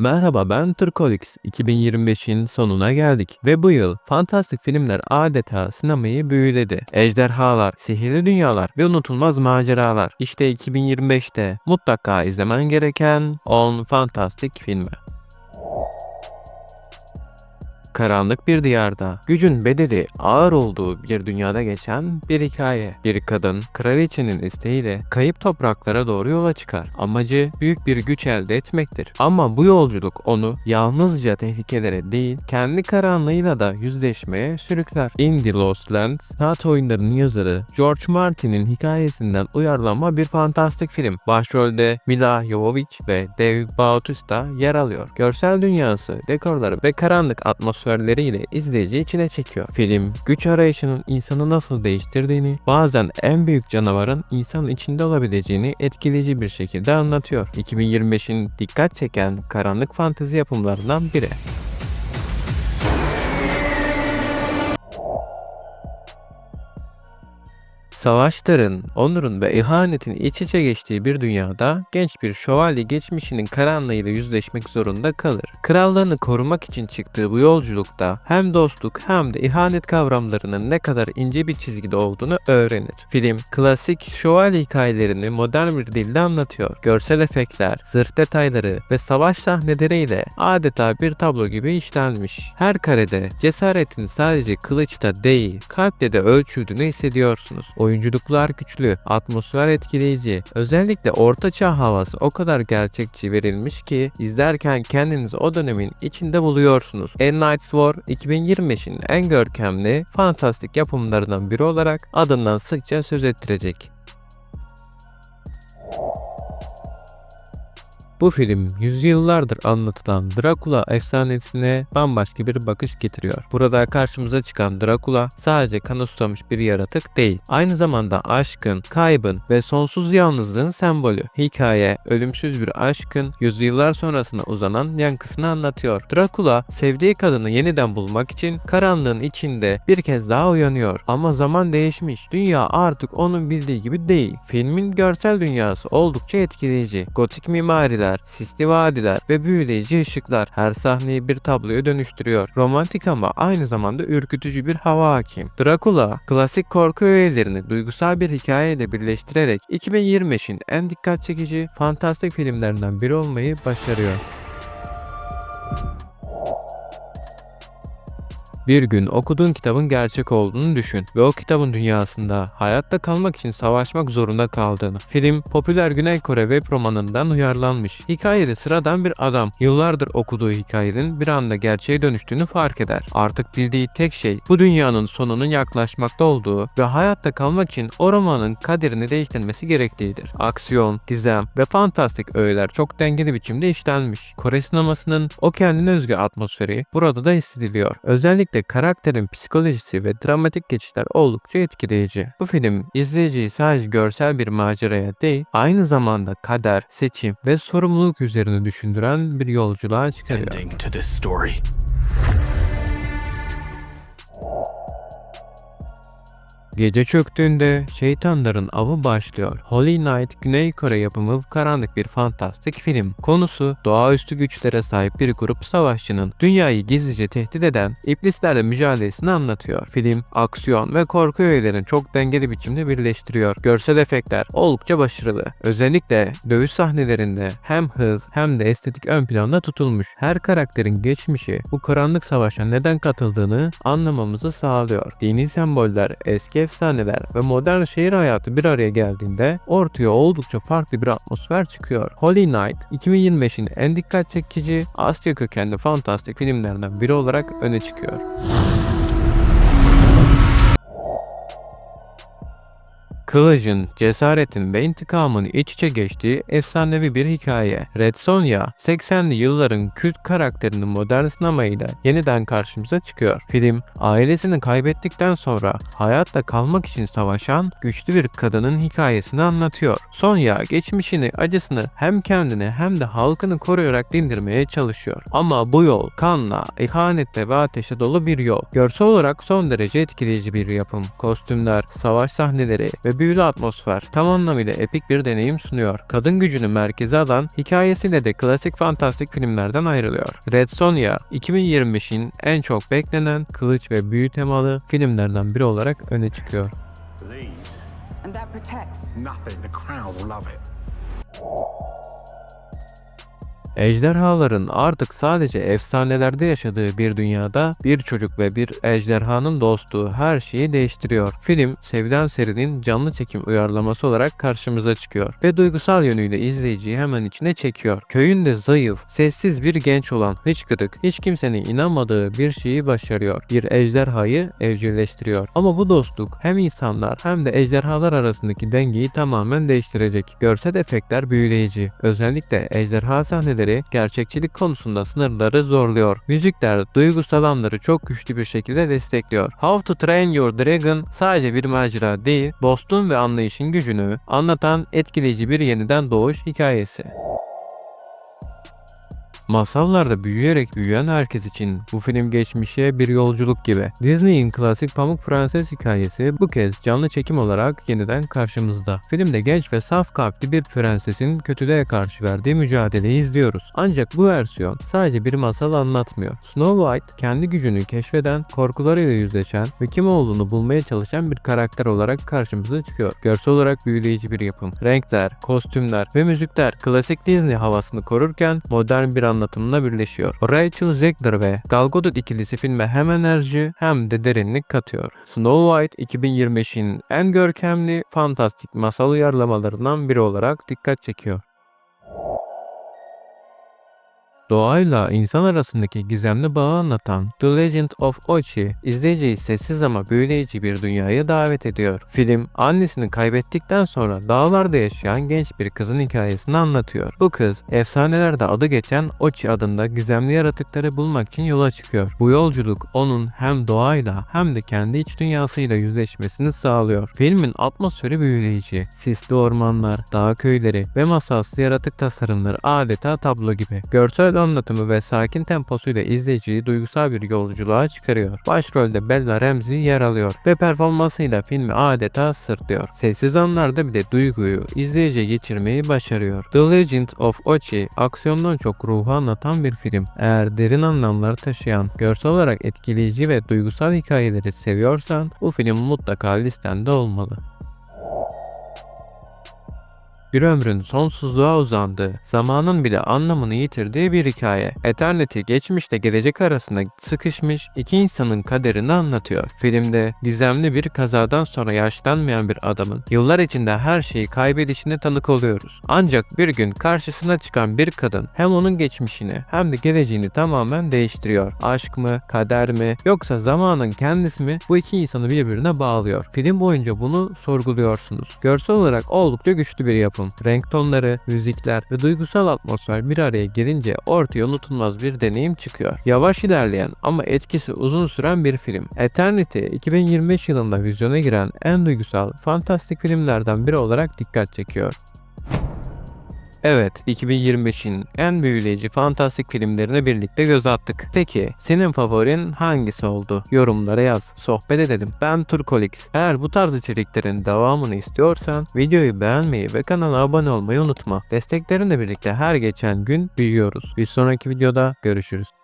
Merhaba ben Turkolix. 2025'in sonuna geldik ve bu yıl fantastik filmler adeta sinemayı büyüledi. Ejderhalar, sihirli dünyalar ve unutulmaz maceralar. İşte 2025'te mutlaka izlemen gereken 10 fantastik filmi. Karanlık bir diyarda, gücün bedeli ağır olduğu bir dünyada geçen bir hikaye. Bir kadın, kraliçenin isteğiyle kayıp topraklara doğru yola çıkar. Amacı büyük bir güç elde etmektir. Ama bu yolculuk onu yalnızca tehlikelere değil, kendi karanlığıyla da yüzleşmeye sürükler. In the Lost Lands, saat oyunlarının yazarı George Martin'in hikayesinden uyarlanma bir fantastik film. Başrolde Mila Jovovich ve Dave Bautista yer alıyor. Görsel dünyası, dekorları ve karanlık atmosferleriyle izleyici içine çekiyor. Film, güç arayışının insanı nasıl değiştirdiğini, bazen en büyük canavarın insanın içinde olabileceğini etkileyici bir şekilde anlatıyor. 2025'in dikkat çeken karanlık fantezi yapımlarından biri. Savaşların, onurun ve ihanetin iç içe geçtiği bir dünyada genç bir şövalye geçmişinin karanlığıyla yüzleşmek zorunda kalır. Krallığını korumak için çıktığı bu yolculukta hem dostluk hem de ihanet kavramlarının ne kadar ince bir çizgide olduğunu öğrenir. Film, klasik şövalye hikayelerini modern bir dilde anlatıyor. Görsel efektler, zırh detayları ve savaş sahneleriyle adeta bir tablo gibi işlenmiş. Her karede cesaretin sadece kılıçta değil, kalple de ölçüldüğünü hissediyorsunuz. Oyunculuklar güçlü, atmosfer etkileyici. Özellikle ortaçağ havası o kadar gerçekçi verilmiş ki izlerken kendinizi o dönemin içinde buluyorsunuz. A Night's War 2025'in en görkemli, fantastik yapımlarından biri olarak adından sıkça söz ettirecek. Bu film yüzyıllardır anlatılan Dracula efsanesine bambaşka bir bakış getiriyor. Burada karşımıza çıkan Dracula sadece kan susamış bir yaratık değil. Aynı zamanda aşkın, kaybın ve sonsuz yalnızlığın sembolü. Hikaye, ölümsüz bir aşkın yüzyıllar sonrasına uzanan yankısını anlatıyor. Dracula, sevdiği kadını yeniden bulmak için karanlığın içinde bir kez daha uyanıyor. Ama zaman değişmiş. Dünya artık onun bildiği gibi değil. Filmin görsel dünyası oldukça etkileyici. Gotik mimariler, sisli vadiler ve büyüleyici ışıklar her sahneyi bir tabloya dönüştürüyor. Romantik ama aynı zamanda ürkütücü bir hava hakim. Dracula, klasik korku öğelerini duygusal bir hikayeyle birleştirerek 2025'in en dikkat çekici fantastik filmlerinden biri olmayı başarıyor. Bir gün okuduğun kitabın gerçek olduğunu düşün ve o kitabın dünyasında hayatta kalmak için savaşmak zorunda kaldığını. Film popüler Güney Kore web romanından uyarlanmış. Hikayede sıradan bir adam yıllardır okuduğu hikayenin bir anda gerçeğe dönüştüğünü fark eder. Artık bildiği tek şey bu dünyanın sonunun yaklaşmakta olduğu ve hayatta kalmak için o romanın kaderini değiştirmesi gerektiğidir. Aksiyon, gizem ve fantastik öğeler çok dengeli biçimde işlenmiş. Kore sinemasının o kendine özgü atmosferi burada da hissediliyor. Özellikle karakterin psikolojisi ve dramatik geçişler oldukça etkileyici. Bu film izleyiciyi sadece görsel bir maceraya değil, aynı zamanda kader, seçim ve sorumluluk üzerine düşündüren bir yolculuğa çıkarıyor. Gece çöktüğünde şeytanların avı başlıyor. Holy Knight Güney Kore yapımı karanlık bir fantastik film. Konusu doğaüstü güçlere sahip bir grup savaşçının dünyayı gizlice tehdit eden iblislerle mücadelesini anlatıyor. Film aksiyon ve korku öğelerini çok dengeli biçimde birleştiriyor. Görsel efektler oldukça başarılı. Özellikle dövüş sahnelerinde hem hız hem de estetik ön planda tutulmuş. Her karakterin geçmişi bu karanlık savaşa neden katıldığını anlamamızı sağlıyor. Dini semboller, eski efsaneler ve modern şehir hayatı bir araya geldiğinde ortaya oldukça farklı bir atmosfer çıkıyor. Holy Knight 2025'in en dikkat çekici Asya kökenli fantastik filmlerinden biri olarak öne çıkıyor. Kılıcın, cesaretin ve intikamın iç içe geçtiği efsanevi bir hikaye. Red Sonja, 80'li yılların kült karakterinin modern sinemayla yeniden karşımıza çıkıyor. Film, ailesini kaybettikten sonra hayatta kalmak için savaşan güçlü bir kadının hikayesini anlatıyor. Sonja, geçmişini, acısını hem kendini hem de halkını koruyarak dindirmeye çalışıyor. Ama bu yol kanla, ihanetle ve ateşe dolu bir yol. Görsel olarak son derece etkileyici bir yapım. Kostümler, savaş sahneleri ve büyülü atmosfer tam anlamıyla epik bir deneyim sunuyor. Kadın gücünü merkeze alan hikayesiyle de klasik fantastik filmlerden ayrılıyor. Red Sonja 2025'in en çok beklenen kılıç ve büyü temalı filmlerden biri olarak öne çıkıyor. And that protects. nothing. The crowd will love it. Ejderhaların artık sadece efsanelerde yaşadığı bir dünyada bir çocuk ve bir ejderhanın dostluğu her şeyi değiştiriyor. Film, sevilen serinin canlı çekim uyarlaması olarak karşımıza çıkıyor ve duygusal yönüyle izleyiciyi hemen içine çekiyor. Köyünde zayıf, sessiz bir genç olan hıçkırık, hiç kimsenin inanmadığı bir şeyi başarıyor. Bir ejderhayı evcilleştiriyor. Ama bu dostluk hem insanlar hem de ejderhalar arasındaki dengeyi tamamen değiştirecek. Görsel efektler büyüleyici. Özellikle ejderha sahneleri gerçekçilik konusunda sınırları zorluyor. Müzikler duygusal anları çok güçlü bir şekilde destekliyor. How to Train Your Dragon sadece bir macera değil, dostluğun ve anlayışın gücünü anlatan etkileyici bir yeniden doğuş hikayesi. Masallarda büyüyerek büyüyen herkes için bu film geçmişe bir yolculuk gibi. Disney'in klasik Pamuk Prenses hikayesi bu kez canlı çekim olarak yeniden karşımızda. Filmde genç ve saf kalpli bir prensesin kötülüğe karşı verdiği mücadeleyi izliyoruz. Ancak bu versiyon sadece bir masal anlatmıyor. Snow White kendi gücünü keşfeden, korkularıyla yüzleşen ve kim olduğunu bulmaya çalışan bir karakter olarak karşımıza çıkıyor. Görsel olarak büyüleyici bir yapım. Renkler, kostümler ve müzikler klasik Disney havasını korurken modern bir anlatımla birleşiyor. Rachel Zegler ve Gal Gadot ikilisi filme hem enerji hem de derinlik katıyor. Snow White 2025'in en görkemli fantastik masal uyarlamalarından biri olarak dikkat çekiyor. Doğayla insan arasındaki gizemli bağı anlatan The Legend of Ochi izleyiciyi sessiz ama büyüleyici bir dünyaya davet ediyor. Film annesini kaybettikten sonra dağlarda yaşayan genç bir kızın hikayesini anlatıyor. Bu kız efsanelerde adı geçen Ochi adında gizemli yaratıkları bulmak için yola çıkıyor. Bu yolculuk onun hem doğayla hem de kendi iç dünyasıyla yüzleşmesini sağlıyor. Filmin atmosferi büyüleyici. Sisli ormanlar, dağ köyleri ve masalsı yaratık tasarımları adeta tablo gibi. Görsel anlatımı ve sakin temposuyla izleyiciyi duygusal bir yolculuğa çıkarıyor. Başrolde Bella Ramsey yer alıyor ve performansıyla filmi adeta sırtlıyor. Sessiz anlarda bile duyguyu izleyiciye geçirmeyi başarıyor. The Legend of Ochi aksiyondan çok ruhu anlatan bir film. Eğer derin anlamlar taşıyan, görsel olarak etkileyici ve duygusal hikayeleri seviyorsan bu film mutlaka listende olmalı. Bir ömrün sonsuzluğa uzandığı, zamanın bile anlamını yitirdiği bir hikaye. Eternity geçmişle gelecek arasında sıkışmış iki insanın kaderini anlatıyor. Filmde gizemli bir kazadan sonra yaşlanmayan bir adamın yıllar içinde her şeyi kaybedişine tanık oluyoruz. Ancak bir gün karşısına çıkan bir kadın hem onun geçmişini hem de geleceğini tamamen değiştiriyor. Aşk mı, kader mi yoksa zamanın kendisi mi bu iki insanı birbirine bağlıyor. Film boyunca bunu sorguluyorsunuz. Görsel olarak oldukça güçlü bir yapım. Renk tonları, müzikler ve duygusal atmosfer bir araya gelince ortaya unutulmaz bir deneyim çıkıyor. Yavaş ilerleyen ama etkisi uzun süren bir film. Eternity 2025 yılında vizyona giren en duygusal, fantastik filmlerden biri olarak dikkat çekiyor. Evet, 2025'in en büyüleyici fantastik filmlerine birlikte göz attık. Peki, senin favorin hangisi oldu? Yorumlara yaz, sohbet edelim. Ben Turkolix. Eğer bu tarz içeriklerin devamını istiyorsan videoyu beğenmeyi ve kanala abone olmayı unutma. Desteklerinle birlikte her geçen gün büyüyoruz. Bir sonraki videoda görüşürüz.